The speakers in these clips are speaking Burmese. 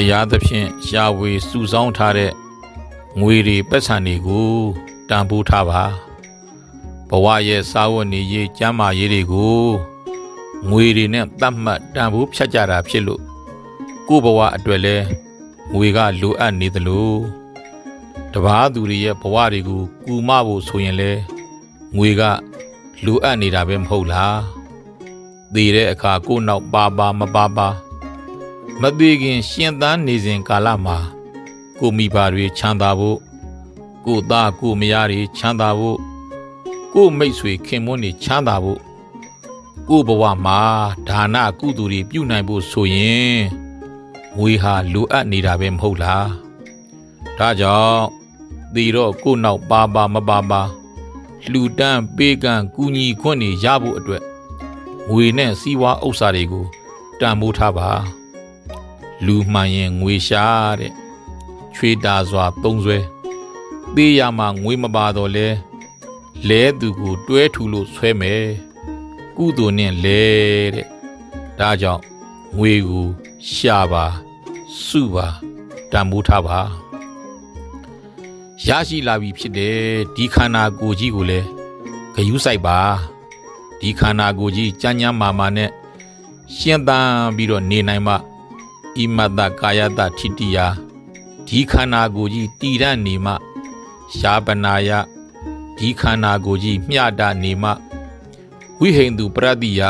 တရားသဖြင့်ရှားဝေစုဆောင်းထားတဲ့ငွေတွေပတ်စံတွေကိုတန်ဖိုးထားပါဘဝရဲ့စာဝတ်နေရေးကျမ်းမာရေးတွေကိုငွေတွေနဲ့တတ်မှတ်တန်ဖိုးဖြတ်ကြတာဖြစ်လို့ကိုယ့်ဘဝအတွက်လဲငွေကလိုအပ်နေသလိုတပားသူတွေရဲ့ဘဝတွေကိုကူမဖို့ဆိုရင်လဲငွေကလိုအပ်နေတာပဲမဟုတ်လားသေတဲ့အခါကိုယ့်နောက်ပါပါမပါပါ မသေးခင် ရှင်သန်နေစဉ်ကာလမှာ ကိုမိဘတွေချမ်းသာဖို့ကိုသားကိုမယားတွေချမ်းသာဖို့ကိုမိတ်ဆွေခင်မွန်းတွေချမ်းသာဖို့ကိုဘဝမှာဒါနကုသိုလ်တွေပြုနိုင်ဖို့ဆိုရင်ငွေဟာလိုအပ်နေတာပဲမဟုတ်လားဒါကြောင့်ဒီတော့ကိုနောက်ပါပါမပါပါလှူဒန်းပေးကမ်းကူညီခွင့်တွေရဖို့အတွက်ငွေနဲ့စီးပွားဥစ္စာတွေကိုတန်ဖိုးထားပါ လူမှန်ရင်ငွေရှာတဲ့ချွေတာစွာသုံးဆွဲသေးရမှာငွေမပါတော့လဲလဲသူကိုတွဲထူလို့ဆွဲမယ်ကုသိုလ်နဲ့လဲတဲ့ဒါကြောင့်ငွေကိုရှာပါစုပါတန်ဖိုးထားပါရရှိလာပြီဖြစ်တယ်ဒီခန္ဓာကိုယ်ကြီးကိုလည်းဂယုစိုက်ပါဒီခန္ဓာကိုယ်ကြီးကြမ်းကြမ်းမာမာနဲ့ရှင်းသန်ပြီးတော့နေနိုင်မှ ဣမတကာယတထိတိယဒီခန္ဓာကိုယ်ကြီးတည်ရနေမှရှားပနာယဒီခန္ဓာကိုယ်ကြီးမျှတနေမှဝိဟိန္တုပရတိယ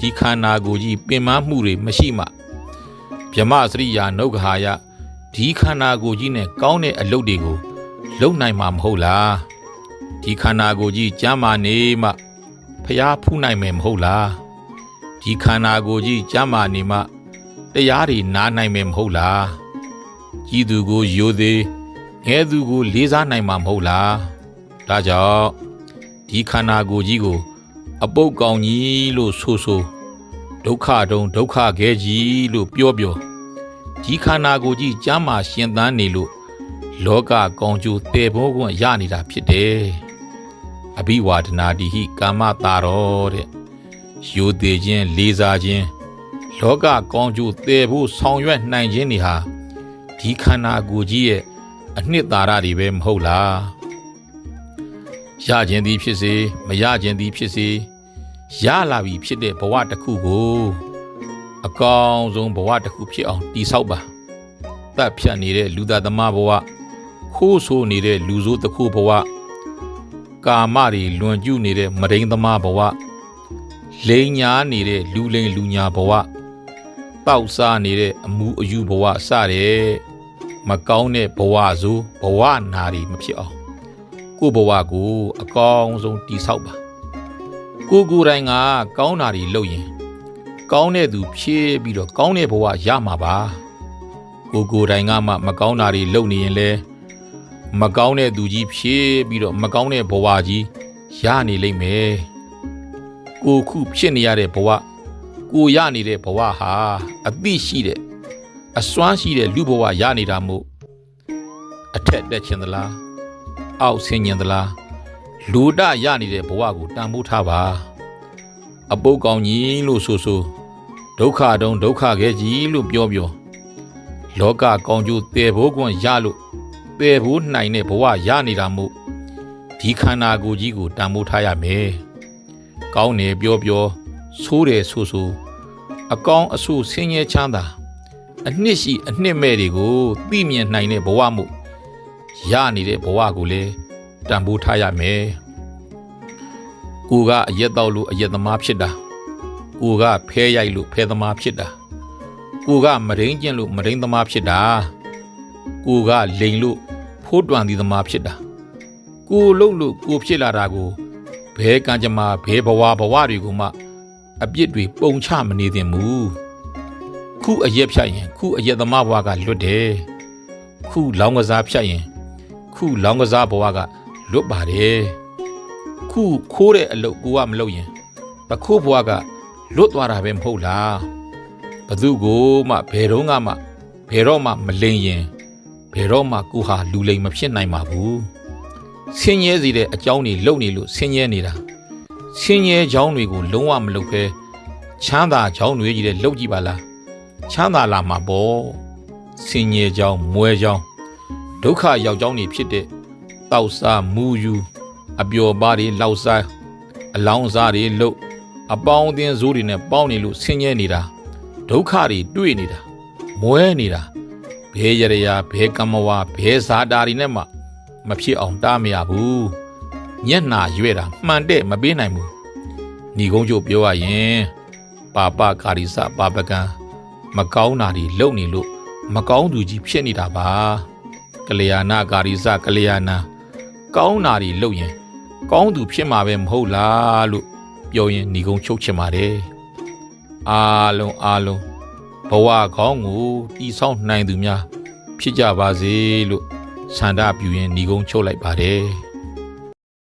ဒီခန္ဓာကိုယ်ကြီးပင်မမှုတွေမရှိမှဗြဟ္မစရိယာနုဂဟာယဒီခန္ဓာကိုယ်ကြီးနဲ့ကောင်းတဲ့အလုပ်တွေကိုလုပ်နိုင်မှာမဟုတ်လားဒီခန္ဓာကိုယ်ကြီးကျမ်းမာနေမှဖျားဖူးနိုင်မယ်မဟုတ်လားဒီခန္ဓာကိုယ်ကြီးကျမ်းမာနေမှ တရားတွေနားနိုင်မယ်မဟုတ်လားကြီးသူကိုယိုသေးငဲသူကိုလေးစားနိုင်မှာမဟုတ်လားဒါကြောင့်ဒီခန္ဓာကိုယ်ကြီးကို အပုတ်ကောင်ကြီးလို့ဆိုဆိုဒုက္ခတုံဒုက္ခခဲကြီးလို့ပြောပြောဒီခန္ဓာကိုယ်ကြီးကျမ်းမာရှင်သန်နေလို့လောကကောင်ကျိုတည်ဖို့ကွန်ရနေတာဖြစ်တယ်အဘိဝါဒနာတိဟိကာမတာရောတဲ့ယိုသေးခြင်းလေးစားခြင်း လောကကောင်းကျိုးတည်ဖို့ဆောင်ရွက်နိုင်ခြင်းတွေဟာဒီခန္ဓာကိုယ်ကြီးရဲ့အနှစ်သာရတွေပဲမဟုတ်လားရခြင်းသည်ဖြစ်စေမရခြင်းသည်ဖြစ်စေရလာပြီဖြစ်တဲ့ဘဝတစ်ခုကို အကောင်းဆုံးဘဝတစ်ခုဖြစ်အောင်တည်ဆောက်ပါတပ်ဖြတ်နေတဲ့လူသားသမားဘဝခိုးဆိုးနေတဲ့လူဆိုးတစ်ခုဘဝကာမတွေလွန်ကျူးနေတဲ့မရိန်းသမားဘဝလိန်ညာနေတဲ့လူလိန်လူညာဘဝ တောက်စားနေတဲ့အမူအယူဘဝစတဲ့မကောင်းတဲ့ဘဝဆိုဘဝနာတွေမဖြစ်အောင်ကိုယ့်ဘဝကိုအကောင်းဆုံးတည်ဆောက်ပါကိုကိုယ်တိုင်ကကောင်းတာတွေလုပ်ရင် ကောင်းတဲ့သူဖြည့်ပြီးတော့ကောင်းတဲ့ဘဝရမှာပါကိုကိုယ်တိုင်ကမှမကောင်းတာတွေလုပ်နေရင်လဲမကောင်းတဲ့သူကြီးဖြည့်ပြီးတော့မကောင်းတဲ့ဘဝကြီးရနေလိမ့်မယ်ကိုခုဖြစ်နေရတဲ့ဘဝ ကိုရနေတဲ့ဘဝဟာအသိရှိတဲ့အစွမ်းရှိတဲ့လူဘဝရနေတာမို့အထက်တက်ခြင်းသလားအောက်ဆင်းခြင်းသလားလူဒရနေတဲ့ဘဝကိုတန်ဖိုးထားပါ အပုတ်ကောင်းကြီးလို့ဆိုဆိုဒုက္ခတုံဒုက္ခခဲကြီးလို့ပြောပြောလောကကောင်းကျိုးတည်ဖို့ကွန်ရလို့တည်ဖို့နိုင်တဲ့ဘဝရနေတာမို့ဒီခန္ဓာကိုယ်ကြီးကိုတန်ဖိုးထားရမယ်ကောင်းတယ်ပြောပြော ဆိုးတယ်ဆိုဆိုအကောင်းအဆိုးဆင်းရဲချမ်းသာအနှစ်ရှိအနှစ်မဲ့တွေကိုသိမြင်နိုင်တဲ့ဘဝမှုရနေတဲ့ဘဝကိုလည်းတန်ဖိုးထားရမယ်ကိုကအရက်တော့လို့အရက်သမားဖြစ်တာကိုကဖဲရိုက်လို့ဖဲသမားဖြစ်တာကိုကမရင်းကျင့်လို့မရင်းသမားဖြစ်တာကိုကလိန်လို့ဖိုးတွန်သည်သမားဖြစ်တာကိုလုံလို့ကိုဖြစ်လာတာကိုဘဲကံကြမ္မာဘဲဘဝဘဝတွေကိုမှ အပြစ်တွေပုံချမနေသင့်ဘူးခုအရက်ဖြတ်ရင် ခုအရက်သမားဘဝကလွတ်တယ်ခုလောင်းကစားဖြတ်ရင် ခုလောင်းကစားဘဝကလွတ်ပါတယ်ခုခိုးတဲ့အလုပ်ကိုကမလုပ်ရင်ပခိုးဘဝကလွတ်သွားတာပဲမဟုတ်လားဘသူကိုမှဘယ်တော့မှဘယ်တော့မှမလိန်ရင်ဘယ်တော့မှကိုဟာလူလိမ်မဖြစ်နိုင်ပါဘူးဆင်းရဲစေတဲ့အကြောင်းတွေလုံနေလို့ဆင်းရဲနေတာ ဆင်းရဲကြောင်းတွေကိုလုံးဝမလုပ်ဘဲချမ်းသာကြောင်းတွေကြီးတဲ့လှုပ်ကြည့်ပါလားချမ်းသာလာမှာပေါ့ဆင်းရဲကြောင်းမွဲကြောင်းဒုက္ခရောက်ကြောင်းနေဖြစ်တဲ့တောက်စားမူယူအပျော်ပါးတွေလောက်စားအလောင်းစားတွေလို့အပေါင်းအသင်းဇိုးတွေနဲ့ပေါင်းနေလို့ဆင်းရဲနေတာဒုက္ခတွေတွေ့နေတာမွဲနေတာဘဲရရဘဲကမ္မဝါဘဲဇာတာတွေနဲ့မှမဖြစ်အောင်တားမရဘူး ညက်နာရွဲ့တာမှန်တဲ့မပေးနိုင်ဘူးညီကုန်းကျို့ပြောရရင်ပါပကာရိစပါပကံမကောင်းတာတွေလုပ်နေလို့မကောင်းသူကြီးဖြစ်နေတာပါကလျာဏကာရိစကလျာဏကောင်းတာတွေလုပ်ရင် ကောင်းသူဖြစ်မှာပဲမဟုတ်လားလို့ပြောရင်ညီကုန်းချုပ်ချင်ပါတယ်အားလုံးအားလုံးဘဝကောင်းကိုတီဆောက်နိုင်သူများ ဖြစ်ကြပါစေလို့ဆန္ဒပြုရင်ညီကုန်းချုပ်လိုက်ပါတယ်